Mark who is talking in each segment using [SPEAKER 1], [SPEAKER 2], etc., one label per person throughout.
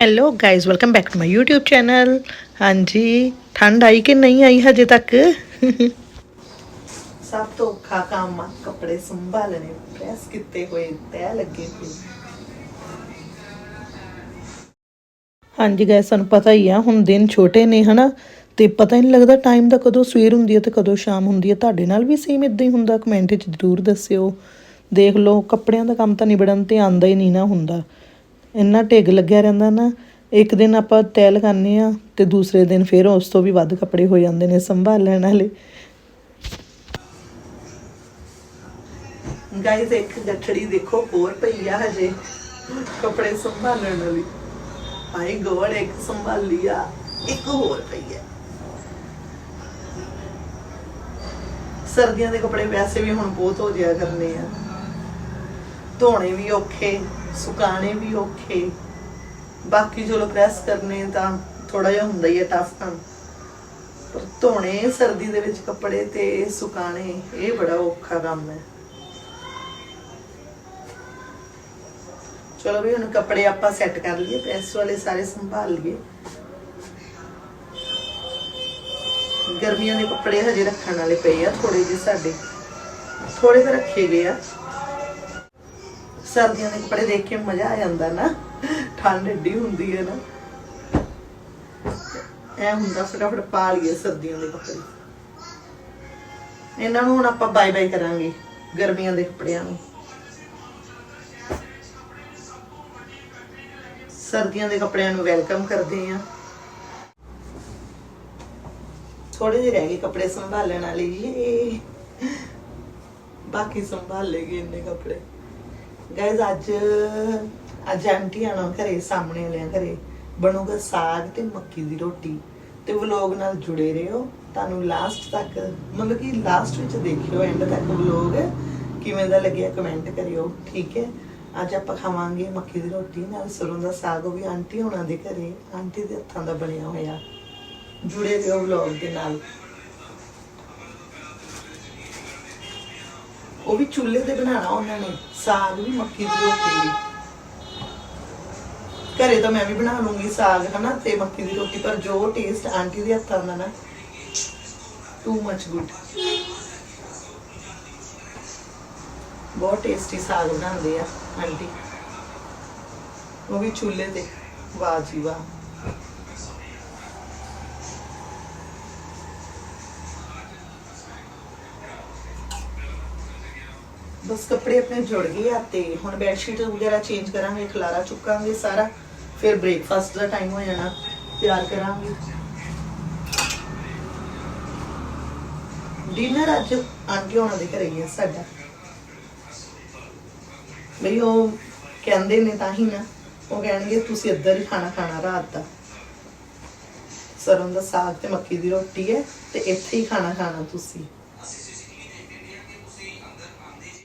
[SPEAKER 1] Hello guys welcome back to my YouTube channel ਹਾਂਜੀ ਠੰਡ ਆਈ ਕਿ ਨਹੀਂ ਆਈ ਹਜੇ ਤੱਕ? ਸਭ ਤੋਂ ਔਖਾ ਕੰਮ ਆ ਕੱਪੜੇ ਸੰਭਾਲਣੇ ਪ੍ਰੈਸ ਕੀਤੇ ਹੋਏ ਤੈ ਲੱਗੇ ਹੋਏ। ਹਾਂਜੀ ਗਾਇਜ਼ ਸਾਨੂੰ ਪਤਾ ਹੀ ਆ ਹੁਣ ਦਿਨ ਛੋਟੇ ਨੇ ਹਨਾ? ਤੇ ਪਤਾ ਹੀ ਨਹੀਂ ਲੱਗਦਾ ਟਾਈਮ ਦਾ ਕਦੋਂ ਸਵੇਰ ਹੁੰਦੀ ਹੈ ਤੇ ਕਦੋਂ ਸ਼ਾਮ ਹੁੰਦੀ ਹੈ ਤੁਹਾਡੇ ਨਾਲ ਵੀ ਸੇਮ ਇਦਾਂ ਹੀ ਹੁੰਦਾ ਕਮੈਂਟ ਵਿੱਚ ਜ਼ਰੂਰ ਦੱਸਿਓ। ਦੇਖ ਲਓ ਕੱਪੜਿਆਂ ਦਾ ਕੰਮ ਤਾਂ ਨਿਬੜਨ ਤੇ ਆਂਦਾ ਹੀ ਨਹੀਂ ਨਾ ਹੁੰਦਾ। ਇੰਨਾ ਢਿੱਗ ਲੱਗਿਆ ਰਹਿੰਦਾ ਨਾ, ਇੱਕ ਦਿਨ ਆਪਾਂ ਤੈਅ ਲਗਾਉਂਦੇ ਆ ਤੇ ਦੂਸਰੇ ਦਿਨ ਫਿਰ ਉਸ ਤੋਂ ਵੀ ਵੱਧ ਕੱਪੜੇ ਹੋ ਜਾਂਦੇ ਨੇ ਸੰਭਾਲਣ ਵਾਲੇ। ਗਾਇਜ਼ ਇੱਕ ਗੱਠੜੀ ਦੇਖੋ, ਹੋਰ ਪਈ ਆ ਹਜੇ ਕੱਪੜੇ ਸੰਭਾਲਣ ਵਾਲੀ। ਹਾਈ ਗੋੜ ਇੱਕ ਸੰਭਾਲੀ ਆ, ਇੱਕ ਹੋਰ ਪਈ ਆ। ਸਰਦੀਆਂ ਦੇ ਕੱਪੜੇ ਵੈਸੇ ਵੀ ਹੁਣ ਬਹੁਤ ਹੋ ਜਿਆ ਕਰਨੇ ਆ। ਧੋਣੇ ਵੀ ਔਖੇ ਸੁਕਾਣੇ ਵੀ ਔਖੇ। ਬਾਕੀ ਚਲੋ ਪ੍ਰੈਸ ਕਰਨੇ ਤਾਂ ਥੋੜਾ ਜਿਹਾ ਹੁੰਦਾ ਹੀ ਹੈ ਟਫ ਕੰਮ। ਪਰ ਧੋਣੇ, ਸਰਦੀ ਦੇ ਵਿੱਚ ਕੱਪੜੇ ਤੇ ਸੁਕਾਣੇ ਇਹ ਬੜਾ ਔਖਾ ਕੰਮ ਹੈ। ਚਲੋ ਵੀ ਹੁਣ ਕੱਪੜੇ ਆਪਾਂ ਸੈੱਟ ਕਰ ਲਈਏ ਪ੍ਰੈਸ ਵਾਲੇ ਸਾਰੇ ਸੰਭਾਲ ਲਈਏ। ਗਰਮੀਆਂ ਦੇ ਕੱਪੜੇ ਹਜੇ ਰੱਖਣ ਵਾਲੇ ਪਏ ਆ ਥੋੜੇ ਜਿਹੇ ਸਾਡੇ। ਥੋੜੇ ਤਾਂ ਰੱਖੇ ਗਏ ਆ। ਸਰਦੀਆਂ ਦੇ ਕੱਪੜੇ ਦੇਖ ਕੇ ਮਜ਼ਾ ਆ ਜਾਂਦਾ ਨਾ। ਠੰਡ ਏਡੀ ਹੁੰਦੀ ਹੈ ਨਾ। ਐ ਹੁੰਦਾ ਫਟਾਫਟ ਪਾ ਲਈਏ ਸਰਦੀਆਂ ਦੇ ਕੱਪੜੇ। ਇਹਨਾਂ ਨੂੰ ਹੁਣ ਆਪਾਂ ਬਾਏ ਬਾਏ ਕਰਾਂਗੇ ਗਰਮੀਆਂ ਦੇ ਕੱਪੜਿਆਂ ਨੂੰ। ਸਰਦੀਆਂ ਦੇ ਕੱਪੜਿਆਂ ਨੂੰ ਵੈਲਕਮ ਕਰਦੇ ਆ ਥੋੜੇ ਜਿਹੇ ਰਹਿ ਗਏ ਕੱਪੜੇ ਸੰਭਾਲਣ ਵਾਲੇ ਜੀ। ਬਾਕੀ ਸੰਭਾਲ ਲੇਗੇ ਇੰਨੇ ਕੱਪੜੇ। ਗਾਇਜ਼ ਅੱਜ ਅੱਜ ਆਂਟੀ ਆਣਾ ਘਰੇ, ਸਾਹਮਣੇ ਵਾਲਿਆਂ ਘਰੇ। ਬਣੂਗਾ ਸਾਗ ਤੇ ਮੱਕੀ ਦੀ ਰੋਟੀ। ਤੇ ਵਲੌਗ ਨਾਲ ਜੁੜੇ ਰਹੋ। ਤੁਹਾਨੂੰ ਲਾਸਟ ਤੱਕ, ਮਤਲਬ ਕਿ ਲਾਸਟ ਵਿੱਚ ਦੇਖਿਓ ਐਂਡ ਤੱਕ ਵਲੌਗ ਕਿਵੇਂ ਦਾ ਲੱਗਿਆ ਕਮੈਂਟ ਕਰਿਓ, ਠੀਕ ਹੈ? ਅੱਜ ਆਪਾਂ ਖਾਵਾਂਗੇ ਮੱਕੀ ਦੀ ਰੋਟੀ ਨਾਲ ਸਰੋਂ ਦਾ ਸਾਗ। ਉਹ ਵੀ ਆਂਟੀ ਹੋਣਾ ਦੇ ਘਰੇ। ਆਂਟੀ ਦੇ ਹੱਥਾਂ ਦਾ ਬਣਿਆ ਹੋਇਆ। ਜੁੜੇ ਰਹੋ ਵਲੌਗ ਦੇ ਨਾਲ। ਉਹ ਵੀ ਚੁੱਲ੍ਹੇ ਤੇ ਬਣਾਉਣਾ ਉਹਨਾਂ ਨੇ, ਸਾਗ ਵੀ ਮੱਕੀ ਦੀ ਰੋਟੀ ਵੀ ਘਰੇ ਤਾਂ ਮੈਂ ਵੀ ਬਣਾ ਲੂੰਗੀ ਸਾਗ, ਹਨਾ, ਤੇ ਮੱਕੀ ਦੀ ਰੋਟੀ, ਪਰ ਜੋ ਟੇਸਟ ਆਂਟੀ ਦੇ ਹੱਥਾਂ ਦਾ ਨਾ ਟੂ ਮਚ ਗੁੱਡ ਬਹੁਤ ਟੇਸਟੀ ਸਾਗ ਬਣਾਉਂਦੇ ਆ ਆਂਟੀ। ਉਹ ਵੀ ਚੁੱਲ੍ਹੇ ਤੇ, ਵਾਹ ਜੀ ਵਾਹ। ਬਸ ਕੱਪੜੇ ਆਪਣੇ ਜੁੜ ਗਏ ਆ ਤੇ ਹੁਣ ਬੈੱਡ ਸ਼ੀਟ ਵਗੈਰਾ ਚੇਂਜ ਕਰਾਂਗੇ, ਖਲਾਰਾ ਚੁੱਕਾਂਗੇ ਸਾਰਾ, ਫਿਰ ਬ੍ਰੇਕਫਾਸਟ ਦਾ ਟਾਈਮ ਹੋ ਜਾਣਾ, ਤਿਆਰ ਕਰਾਂਗੇ। ਡਿਨਰ ਅੱਜ ਆਂਟੀ ਹੋਣਾ ਦੇ ਘਰੇ ਹੀ ਸਾਡਾ। ਬਈ ਉਹ ਕਹਿੰਦੇ ਨੇ ਤਾਂ ਹੀ ਨਾ, ਉਹ ਕਹਿਣਗੇ, ਤੁਸੀਂ ਇੱਧਰ ਹੀ ਖਾਣਾ ਖਾਣਾ ਰਾਤ ਦਾ। ਸਰੋਂ ਦਾ ਸਾਗ ਤੇ ਮੱਕੀ ਦੀ ਰੋਟੀ ਹੈ ਤੇ ਇੱਥੇ ਹੀ ਖਾਣਾ ਖਾਣਾ ਤੁਸੀਂ।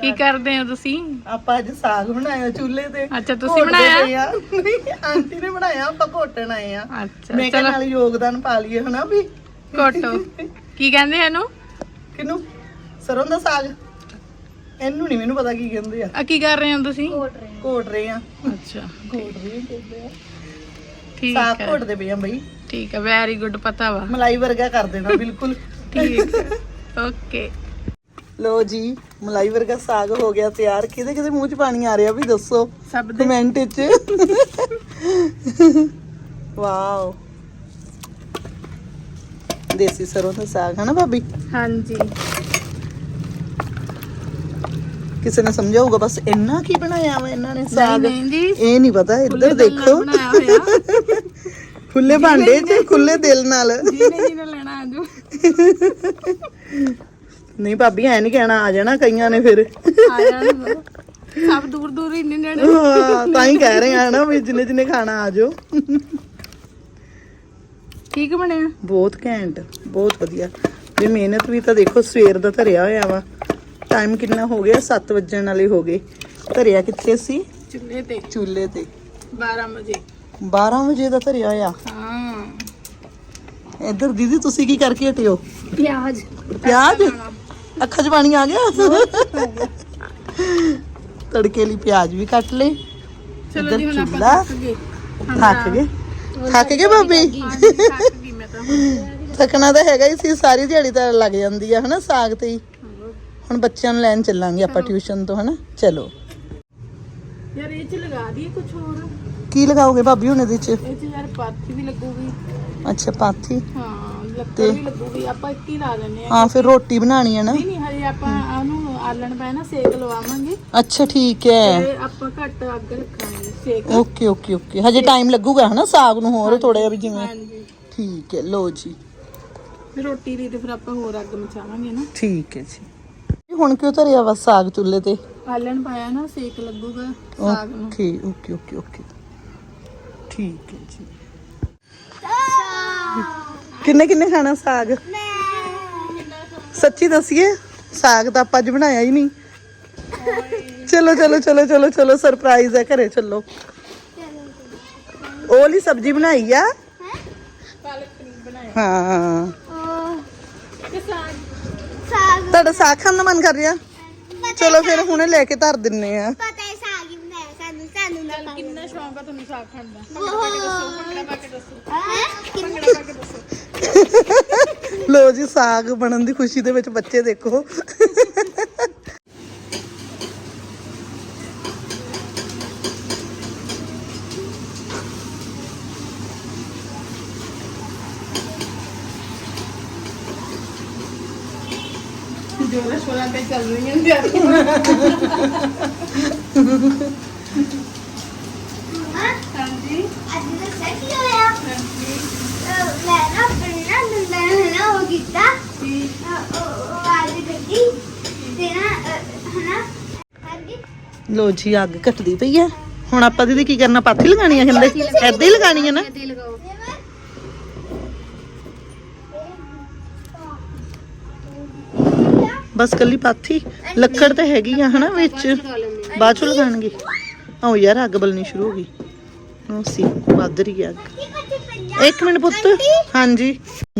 [SPEAKER 2] ਕੀ ਕਰਦੇ ਹੋ ਤੁਸੀਂ?
[SPEAKER 1] ਆਪਾਂ ਅੱਜ ਸਾਗ ਬਣਾਇਆ ਚੁੱਲ੍ਹੇ ਤੇ।
[SPEAKER 2] ਅੱਛਾ, ਤੁਸੀਂ
[SPEAKER 1] ਘੋਟਦੇ
[SPEAKER 2] ਬਣਾਇਆ?
[SPEAKER 1] ਪਏ ਆ। ਨਹੀਂ, ਆਂਟੀ ਨੇ ਬਣਾਇਆ ਆਪਾਂ ਘੋਟਣ ਆਏ ਆ।
[SPEAKER 2] ਅੱਛਾ
[SPEAKER 1] ਮੈਂ ਕਿਹਾ
[SPEAKER 2] ਚਲੋ।
[SPEAKER 1] ਨਾਲ ਯੋਗਦਾਨ ਪਾ ਲਈਏ ਹਨਾ ਵੀ?
[SPEAKER 2] ਕੋਟੋ ਕੀ ਕਹਿੰਦੇ ਇਹਨੂੰ?
[SPEAKER 1] ਕਿਨੂੰ? ਸਰੋਂ ਦਾ ਸਾਗ। ਇਹਨੂੰ ਨਹੀਂ ਮੈਨੂੰ ਪਤਾ ਕੀ ਕਹਿੰਦੇ ਆ।
[SPEAKER 2] ਆ ਕੀ ਕਰ ਰਹੇ ਹੋ ਤੁਸੀਂ?
[SPEAKER 1] ਘੋਟ ਰਹੇ ਆ।
[SPEAKER 2] ਅੱਛਾ।
[SPEAKER 1] ਘੋਟ ਰਹੇ ਕਹਿੰਦੇ ਆ।
[SPEAKER 2] ਠੀਕ
[SPEAKER 1] ਸਾਗ
[SPEAKER 2] ਹੈ।
[SPEAKER 1] ਘੋਟਦੇ ਪਏ ਆ ਬਈ।
[SPEAKER 2] ਠੀਕ ਹੈ ਵੈਰੀ ਗੁੱਡ ਪਤਾ ਵਾ।
[SPEAKER 1] ਮਲਾਈ ਵਰਗਾ ਕਰ ਦੇਣਾ ਬਿਲਕੁਲ।
[SPEAKER 2] ਠੀਕ ਓਕੇ।
[SPEAKER 1] ਲੋ ਜੀ ਮਲਾਈ ਵਰਗਾ ਸਾਗ ਹੋ ਗਿਆ ਤਿਆਰ। ਕਿਹਦੇ ਕਿਹਦੇ ਮੂੰਹ 'ਚ ਪਾਣੀ ਆ ਰਿਹਾ ਵੀ ਦੱਸੋ?
[SPEAKER 2] ਸਭ ਦੇ।
[SPEAKER 1] ਕਮੈਂਟ 'ਚ। ਵਾਓ। ਦੇਸੀ ਸਰੋਂ ਦਾ ਸਾਗ ਹਨਾ ਭਾਬੀ?
[SPEAKER 2] ਹਾਂਜੀ।
[SPEAKER 1] ਕਿਸੇ ਨੇ ਸਮਝਿਆ ਹੋਊਗਾ ਬਸ ਇੰਨਾ ਕੀ ਬਣਾਇਆ ਵਾ ਇਹਨਾਂ ਨੇ ਸਾਗ?
[SPEAKER 2] ਨਹੀਂ ਜੀ।
[SPEAKER 1] ਇਹ ਨਹੀਂ ਪਤਾ ਇੱਧਰ ਦੇਖੋ।
[SPEAKER 2] ਬਣਾਇਆ ਹੋਇਆ।
[SPEAKER 1] ਖੁੱਲੇ ਭਾਂਡੇ 'ਚ ਖੁੱਲੇ ਦਿਲ ਨਾਲ।
[SPEAKER 2] ਜਿਹਨੇ ਜਿਹਨੇ ਲੈਣਾ ਆਜੋ।
[SPEAKER 1] ਨਹੀਂ ਭਾਬੀ ਐ ਨਹੀਂ ਕਹਿਣਾ ਆ ਜਾਣਾ ਕਈਆਂ ਨੇ ਫਿਰ।
[SPEAKER 2] ਆ ਜਾਣ ਸਭ ਦੂਰ ਦੂਰ ਹੀ ਇੰਨੇ ਨੇੜੇ
[SPEAKER 1] ਹਾਂ, ਤਾਂ ਹੀ ਕਹਿ ਰਹੇ ਆ ਨਾ ਵੀ ਜਿੰਨੇ ਜਿੰਨੇ ਖਾਣਾ ਆ ਜਾਓ।
[SPEAKER 2] ਠੀਕ ਬਣਿਆ?
[SPEAKER 1] ਬਹੁਤ ਘੈਂਟ ਬਹੁਤ ਵਧੀਆ। ਵੀ ਮਿਹਨਤ ਵੀ ਤਾਂ ਦੇਖੋ ਸਵੇਰ ਦਾ ਧਰਿਆ ਹੋਇਆ ਵਾ। ਟਾਈਮ ਕਿੰਨਾ ਹੋ ਗਿਆ? 7 ਵਜਣ ਵਾਲੇ ਹੋ ਗਏ। ਧਰਿਆ ਕਿੱਥੇ ਸੀ?
[SPEAKER 2] ਚੁੱਲ੍ਹੇ ਤੇ।
[SPEAKER 1] ਚੁੱਲ੍ਹੇ ਤੇ।
[SPEAKER 2] 12 ਵਜੇ।
[SPEAKER 1] 12 ਵਜੇ ਦਾ ਧਰਿਆ ਹੋਇਆ।
[SPEAKER 2] ਹਾਂ।
[SPEAKER 1] ਇੱਧਰ ਦੀਦੀ ਤੁਸੀਂ ਕੀ ਕਰਕੇ ਹਟਿਓ
[SPEAKER 2] ਪਿਆਜ਼।
[SPEAKER 1] ਪਿਆਜ਼? ਅੱਖਾਂ 'ਚ ਪਾਣੀ ਆ ਗਿਆ? ਤੜਕੇ ਲਈ ਪਿਆਜ਼ ਵੀ ਕੱਟ ਲਏ।
[SPEAKER 2] ਚਲੋ ਜੀ ਹੁਣ ਆਪਾਂ। ਥੱਕ ਗਏ।
[SPEAKER 1] ਥੱਕ ਗਏ? ਥੱਕ ਗਏ ਭਾਬੀ? ਥੱਕਣਾ ਤਾਂ ਹੈਗਾ ਹੀ ਸੀ ਸਾਰੀ ਦਿਹਾੜੀ ਤਾਂ ਲੱਗ ਜਾਂਦੀ ਆ ਹਨਾ ਸਾਗ ਤੇ ਹੀ। ਹੁਣ ਬੱਚਿਆਂ ਨੂੰ ਲੈਣ ਚੱਲਾਂਗੇ ਆਪਾਂ ਟਿਊਸ਼ਨ ਤੋਂ ਹਨਾ? ਚਲੋ।
[SPEAKER 2] ਯਾਰ ਇਹ ਚ ਲਗਾ ਦਈਏ ਕੁਝ ਹੋਰ।
[SPEAKER 1] ਕੀ ਲਗਾਓਗੇ ਭਾਬੀ ਹੁਣ ਇਹਦੇ ਚ?
[SPEAKER 2] ਇਹ ਚ ਯਾਰ ਪਾਥੀ ਵੀ ਲੱਗੂਗੀ।
[SPEAKER 1] ਅੱਛਾ ਪਾਥੀ।
[SPEAKER 2] ਹਾਂ। ਲੱਕੜ
[SPEAKER 1] ਤੇ-
[SPEAKER 2] ਵੀ ਲੱਗੂਗੀ ਆਪਾਂ ਇੱਕ ਹੀ ਲਾ ਦਿੰਨੇ ਆ
[SPEAKER 1] ਹਾਂ ਫਿਰ ਰੋਟੀ ਬਣਾਣੀ ਹੈ ਨਾ?
[SPEAKER 2] ਨਹੀਂ ਨਹੀਂ ਹਜੇ ਆਪਾਂ ਉਹਨੂੰ ਆਲਣ ਪੈ ਨਾ ਸੇਕ ਲਵਾਵਾਂਗੇ।
[SPEAKER 1] ਅੱਛਾ ਠੀਕ ਹੈ।
[SPEAKER 2] ਤੇ ਆਪਾਂ ਘੱਟ ਅੱਗ ਰੱਖਾਂਗੇ ਸੇਕ।
[SPEAKER 1] Okay okay okay. ਹਜੇ ਟਾਈਮ ਲੱਗੂਗਾ ਹਨਾ ਸਾਗ ਨੂੰ ਹੋਰ ਥੋੜਾ ਜਿਹਾ ਵੀ ਜਿਵੇਂ।
[SPEAKER 2] ਹਾਂਜੀ।
[SPEAKER 1] ਠੀਕ ਹੈ ਲੋ ਜੀ।
[SPEAKER 2] ਫਿਰ ਰੋਟੀ ਦੀ ਤੇ ਫਿਰ ਆਪਾਂ ਹੋਰ ਅੱਗ ਮਚਾਵਾਂਗੇ ਨਾ।
[SPEAKER 1] ਠੀਕ ਹੈ ਜੀ। ਹੁਣ ਕਿਉਂ ਧਰਿਆ ਵਾ ਸਾਗ ਚੁੱਲ੍ਹੇ ਤੇ?
[SPEAKER 2] ਆਲਣ ਪਾਇਆ ਨਾ ਸੇਕ ਲੱਗੂਗਾ ਸਾਗ ਨੂੰ।
[SPEAKER 1] Okay okay okay. ਓਕੇ ਠੀਕ ਹੈ ਜੀ। ਕਿੰਨੇ ਕਿੰਨੇ ਖਾਣਾ ਸਾਗ? ਸੱਚੀ ਦਸੀਏ, ਸਾਗ ਤਾਂ ਆਪਾਂ ਅੱਜ ਬਣਾਇਆ ਹੀ ਨਹੀਂ। ਚਲੋ ਚਲੋ ਚਲੋ ਚਲੋ ਚਲੋ ਸਰਪ੍ਰਾਈਜ਼ ਹੈ, ਘਰੇ ਚੱਲੋ। ਉਹ ਸਬਜ਼ੀ ਬਣਾਈ ਆ? ਹਾਂ।
[SPEAKER 2] ਸਾਗ
[SPEAKER 1] ਤੁਹਾਡਾ ਸਾਗ ਖਾਣ ਦਾ ਮਨ ਕਰ ਰਿਹਾ? ਚਲੋ ਫਿਰ ਹੁਣੇ ਲੈ ਕੇ ਧਰ ਦਿੰਨੇ ਆ।
[SPEAKER 3] ਪਤਾ ਹੈ ਸਾਗ ਹੀ ਬਣਾਇਆ ਸਾਨੂੰ ਸਾਨੂੰ ਨਾ
[SPEAKER 2] ਚੱਲ ਕਿੰਨਾ ਸ਼ੌਂਕ ਆ ਤੁਹਾਨੂੰ ਸਾਗ ਖਾਣ ਦਾ।
[SPEAKER 3] ਬਹੁਤ
[SPEAKER 2] ਭੰਗੜਾ ਪਾ ਕੇ ਦੱਸੋ।
[SPEAKER 3] ਹੈ?
[SPEAKER 2] ਭੰਗੜਾ ਪਾ ਕੇ ਦੱਸੋ।
[SPEAKER 1] ਲੋ ਜੀ ਸਾਗ ਬਣਨ ਦੀ ਖੁਸ਼ੀ ਦੇ ਵਿੱਚ ਬੱਚੇ ਦੇਖੋ।
[SPEAKER 2] ਜੋਰਾ ਸ਼ੋਰਾ ਤੇ ਚੱਲ ਰਹੀਆਂ ਤਿਆਰੀਆਂ ਹਾਂਜੀ
[SPEAKER 3] ਅੱਜ ਦਾ ਸੈਟ ਹੀ ਹੋਇਆ ਅਹ ਮੈਂ ਨਾ ਆਪਣੇ ਨਾ ਨੰਦਾ ਨਾ ਉਹ ਕੀਤਾ ਅਹ ਉਹ ਉਹ ਆਲੀ ਗੱਡੀ ਤੇ ਨਾ ਹਨਾ ਹਾਂਜੀ
[SPEAKER 1] ਲੋ ਜੀ, ਅੱਗ ਘਟਦੀ ਪਈ ਹੈ। ਹੁਣ ਆਪਾਂ ਦੀਦੀ ਕੀ ਕਰਨਾ? ਪਾਥੀ ਲਗਾਣੀ ਆ ਕਹਿੰਦੇ? ਏਦਾਂ ਹੀ ਲਗਾਣੀ ਹੈ ਨਾ?
[SPEAKER 3] ਤੇ ਲਗਾਓ
[SPEAKER 1] ਬਸ ਕੱਲੀ ਪਾਥੀ। ਲੱਕੜ ਤੇ ਹੈਗੀ ਆ ਹਨਾ ਵਿੱਚ। ਬਾਅਦ ਚੋਂ ਲਗਾਣਗੇ ਆਓ ਯਾਰ, ਅੱਗ ਬਲਣੀ ਸ਼ੁਰੂ ਹੋ ਗਈ। ਉਹ ਸੀ, ਵੱਧ ਰਹੀ ਹੈ ਅੱਗ। ਇੱਕ ਮਿੰਟ ਪੁੱਤ। ਹਾਂਜੀ।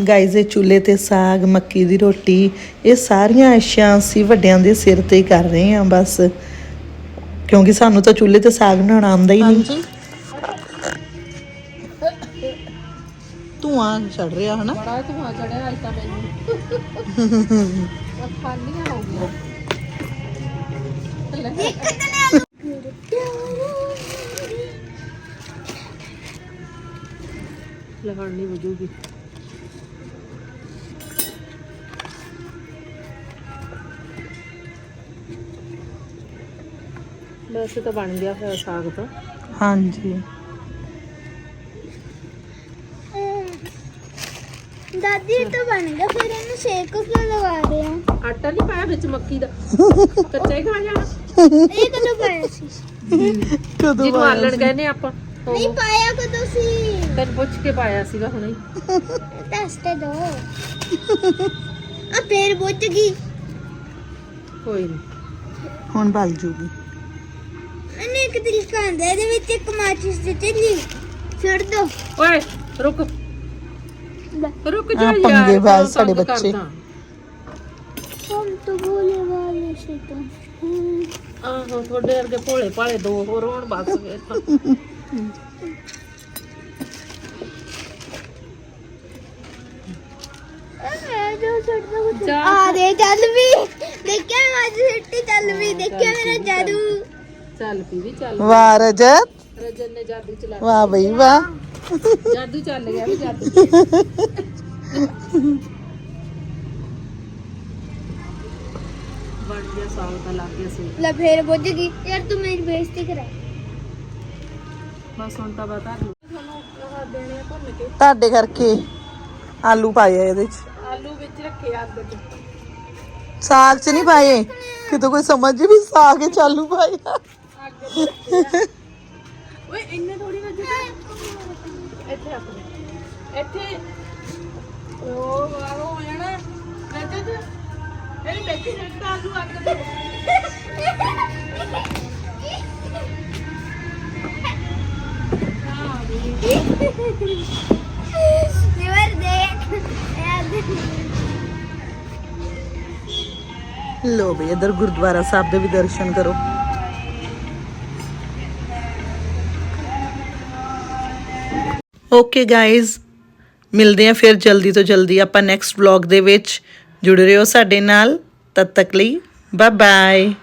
[SPEAKER 1] ਗਾਇਜ਼ ਇਹ ਚੁੱਲ੍ਹੇ ਤੇ ਸਾਗ ਮੱਕੀ ਦੀ ਰੋਟੀ ਇਹ ਸਾਰੀਆਂ ਅਸ਼ਿਆਂ ਅਸੀਂ ਵੱਡਿਆਂ ਦੇ ਸਿਰ ਤੇ ਕਰ ਰਹੇ ਹਾਂ ਬਸ। ਕਿਉਂਕਿ ਸਾਨੂੰ ਤਾਂ ਚੁੱਲ੍ਹੇ ਤੇ ਸਾਗ ਬਣਾਉਣਾ ਆਉਂਦਾ ਹੀ ਨਹੀਂ। ਧੂਆਂ ਛੱਡ ਰਿਹਾ ਹਨਾ?
[SPEAKER 2] ਬੜਾ ਧੂਆਂ ਚੜਿਆ ਅੱਜ ਤਾਂ ਮੈਨੂੰ। ਖਾਲੀਆਂ ਹੋ ਗਈਆਂ ਲਗਾਉਣੀ ਵਜੂਗੀ ਵੈਸੇ ਤਾਂ ਬਣ ਗਿਆ ਫਿਰ ਸਾਗ ਤਾਂ।
[SPEAKER 1] ਹਾਂਜੀ।
[SPEAKER 3] ਦਾਦੀ ਇਹ ਤਾਂ ਬਣ ਗਿਆ ਫਿਰ ਇਹਨੂੰ ਸ਼ੇਕ ਕਿਉਂ ਲਗਾ ਰਹੇ ਆ
[SPEAKER 2] ਆਟਾ ਨਹੀਂ ਪਾਇਆ ਵਿੱਚ ਮੱਕੀ ਦਾ। ਕੱਚਾ ਹੀ ਖਾ ਜਾਣਾ।
[SPEAKER 3] ਇਹ ਕਦੋਂ ਪਾਇਆ ਸੀ?
[SPEAKER 1] ਕਦੋਂ
[SPEAKER 2] ਜਿਹਨੂੰ ਆਲਣ? ਕਹਿੰਦੇ ਆਪਾਂ।
[SPEAKER 3] ਨਹੀਂ ਪਾਇਆ ਕਦੋਂ ਸੀ
[SPEAKER 2] ਤੈਨੂੰ ਪੁੱਛ ਕੇ ਪਾਇਆ ਸੀਗਾ ਹੁਣੇ ਹੀ।
[SPEAKER 3] ਦੱਸ ਤੇ ਦੋ ਆ ਫੇਰ ਬੁੱਝ ਗਈ
[SPEAKER 2] ਕੋਈ ਨਹੀਂ
[SPEAKER 1] ਹੁਣ ਬਲ ਜੂਗੀ
[SPEAKER 3] ਇਹਨੇ ਇੱਕ ਤਰੀਕਾ ਹੁੰਦਾ ਇਹਦੇ ਵਿੱਚ ਇੱਕ ਮਾਚਿਸ ਦੀ ਤਿੱਲੀ ਛੱਡ ਦੋ
[SPEAKER 2] ਓਏ ਰੁਕ ਰੁਕ ਜਾ
[SPEAKER 1] ਆਹ
[SPEAKER 2] ਯਾਰ
[SPEAKER 1] ਪੰਗੇ ਬਾਜ਼
[SPEAKER 2] ਕਿਉਂ
[SPEAKER 1] ਸਾਡੇ
[SPEAKER 2] ਤੰਗ
[SPEAKER 1] ਬੱਚੇ।
[SPEAKER 2] ਕਰਦਾ?
[SPEAKER 3] ਹਮ ਤਾਂ ਬੋਲੇ ਵਾਲੇ ਸ਼ੈਤਾਨ ਹਮ,
[SPEAKER 2] ਆਹੋ ਤੁਹਾਡੇ ਵਰਗੇ ਭੋਲੇ ਭਾਲੇ ਦੋ ਹੋਰ ਹੋਣ ਬਸ ਫਿਰ ਤਾਂ।
[SPEAKER 3] ਆ ਜੋ ਛੱਡ ਦੋ ਕੁਛ।
[SPEAKER 2] ਜਾ।
[SPEAKER 3] ਆ ਦੇ ਚੱਲ ਵੀ ਦੇਖਿਆ ਮੈਂ ਅੱਜ ਸਿੱਟੀ ਚੱਲ ਵੀ ਦੇਖਿਆ ਮੇਰਾ ਜਾਦੂ
[SPEAKER 2] ਚੱਲ ਪੀ ਵੀ ਚੱਲ
[SPEAKER 1] ਵਾਹ ਰਜਤ
[SPEAKER 2] ਰਜਨ ਨੇ ਜਾਦੂ ਚਲਾ
[SPEAKER 1] ਵਾਹ ਬਈ ਵਾਹ
[SPEAKER 2] ਜਾਦੂ ਚੱਲ ਗਿਆ ਵੀ ਜਾਦੂ ਬਣ ਗਿਆ ਸਾਗ ਤਾਂ ਲੱਗ ਗਿਆ ਸੀ
[SPEAKER 3] ਲੈ
[SPEAKER 2] ਬਸ ਹੁਣ ਤਾਂ ਬਤਾ ਦੂ ਤੁਹਾਨੂੰ ਆਹ ਦੇਣੇ ਆ ਭੁੰਨ ਕੇ
[SPEAKER 1] ਤੁਹਾਡੇ ਕਰਕੇ ਆਲੂ ਪਾਏ ਆ ਇਹਦੇ ਚ।
[SPEAKER 2] ਆਲੂ ਵਿੱਚ ਰੱਖੇ ਆ ਅੱਗ 'ਚ
[SPEAKER 1] ਸਾਗ ਚ ਨਹੀਂ ਪਾਏ? ਕਿਤੇ ਕੋਈ ਸਮਝ ਵੀ ਸਾਗ ਚ ਆਲੂ ਪਾਏ ਆ।
[SPEAKER 2] ਅੱਗ 'ਚ ਰੱਖੇ ਆ। ਓਏ ਇੰਨੇ ਥੋੜੀ ਨਾ ਜਿੱਦਾਂ ਇੱਥੇ ਰੱਖ ਦੇ। ਇੱਥੇ। ਉਹ ਹੋ ਜਾਣਾ। ਰੱਜਤ ਇਹ ਬੈਠੀ ਰੱਖ ਆਲੂ ਅੱਗ ਤੇ।
[SPEAKER 3] ਨਿਵਰ ਦੇਖ
[SPEAKER 1] ਲੋ ਵੀ ਇਧਰ ਗੁਰਦੁਆਰਾ ਸਾਹਿਬ ਦੇ ਵੀ ਦਰਸ਼ਨ ਕਰੋ ਓਕੇ ਗਾਇਜ਼ ਮਿਲਦੇ ਆ ਫਿਰ ਜਲਦੀ ਤੋਂ ਜਲਦੀ ਆਪਾਂ ਨੈਕਸਟ ਵਲੌਗ ਦੇ ਵਿੱਚ ਜੁੜੇ ਰਹੋ ਸਾਡੇ ਨਾਲ ਤਦ ਤੱਕ ਲਈ ਬਾਏ ਬਾਏ